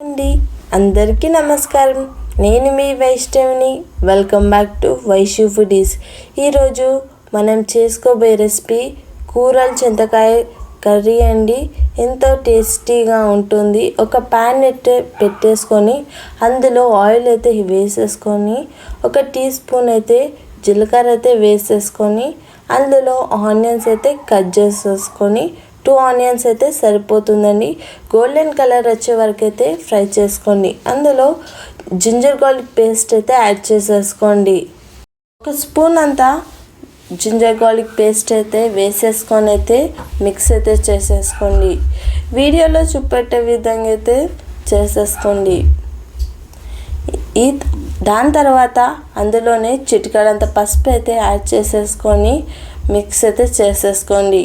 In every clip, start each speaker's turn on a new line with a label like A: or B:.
A: అండి. అందరికీ నమస్కారం. నేను మీ వైష్ణవిని. Welcome back to Vaishu foodies ఈరోజు మనం చేసుకోబోయే రెసిపీ కూరల చింతకాయ కర్రీ అండి. ఎంతో టేస్టీగా ఉంటుంది. ఒక ప్యాన్ అయితే పెట్టేసుకొని అందులో ఆయిల్ అయితే వేసేసుకొని ఒక టీ స్పూన్ అయితే జీలకర్ర అయితే వేసేసుకొని అందులో ఆనియన్స్ అయితే కట్ చేసేసుకొని టూ ఆనియన్స్ అయితే సరిపోతుందండి. గోల్డెన్ కలర్ వచ్చే వరకు అయితే ఫ్రై చేసుకోండి. అందులో జింజర్ గార్లిక్ పేస్ట్ అయితే యాడ్ చేసేసుకోండి. ఒక స్పూన్ అంతా జింజర్ గార్లిక్ పేస్ట్ అయితే వేసేసుకొని అయితే మిక్స్ అయితే చేసేసుకోండి. వీడియోలో చూపెట్టే విధంగా అయితే చేసేసుకోండి. ఈ దాని తర్వాత అందులోనే చిటికడంత పసుపు అయితే యాడ్ చేసేసుకొని మిక్స్ అయితే చేసేసుకోండి.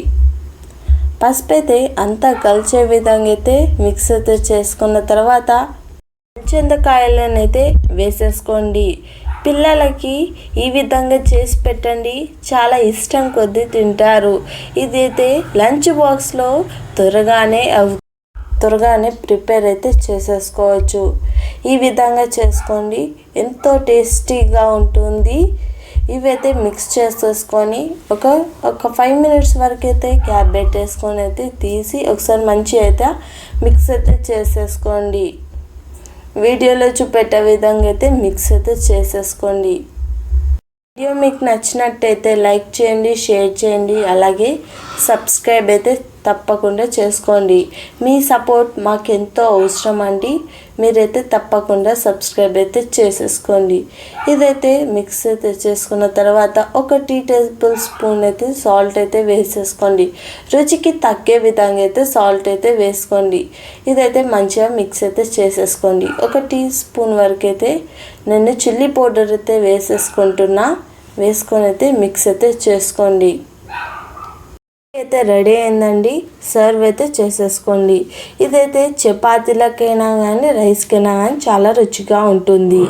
A: పసుపు అయితే అంతా కలిసే విధంగా అయితే మిక్స్ అయితే చేసుకున్న తర్వాత చింతకాయలను అయితే వేసేసుకోండి. పిల్లలకి ఈ విధంగా చేసి పెట్టండి. చాలా ఇష్టం కొద్దీ తింటారు. ఇదైతే లంచ్ బాక్స్లో త్వరగానే అవు త్వరగానే ప్రిపేర్ అయితే చేసేసుకోవచ్చు. ఈ విధంగా చేసుకోండి. ఎంతో టేస్టీగా ఉంటుంది. ఇవైతే మిక్స్ చేసేసుకొని ఒక ఒక ఫైవ్ మినిట్స్ వరకు అయితే క్యాప్ పెట్టేసుకొని అయితే తీసి ఒకసారి మంచి అయితే మిక్స్ అయితే చేసేసుకోండి. వీడియోలో చూపెట్టే విధంగా అయితే మిక్స్ అయితే చేసేసుకోండి. వీడియో మీకు నచ్చినట్టయితే లైక్ చేయండి షేర్ చేయండి అలాగే సబ్స్క్రైబ్ అయితే తప్పకుండా చేసుకోండి. మీ సపోర్ట్ మాకు ఎంతో అవసరం అండి. మీరైతే తప్పకుండా సబ్స్క్రైబ్ అయితే చేసేసుకోండి. ఇదైతే మిక్స్ అయితే చేసుకున్న తర్వాత ఒక టీ టేబుల్ స్పూన్ అయితే సాల్ట్ అయితే వేసేసుకోండి. రుచికి తగ్గే విధంగా అయితే సాల్ట్ అయితే వేసుకోండి. ఇదైతే మంచిగా మిక్స్ అయితే చేసేసుకోండి. ఒక టీ స్పూన్ వరకు అయితే నేను చిల్లీ పౌడర్ అయితే వేసేసుకుంటున్నా. వేసుకొని అయితే మిక్స్ అయితే చేసుకోండి. అయితే రెడీ అయిందండి. సర్వ్ అయితే చేసేసుకోండి. ఇదైతే చపాతీలకైనా కానీ రైస్కైనా కానీ చాలా రుచిగా ఉంటుంది.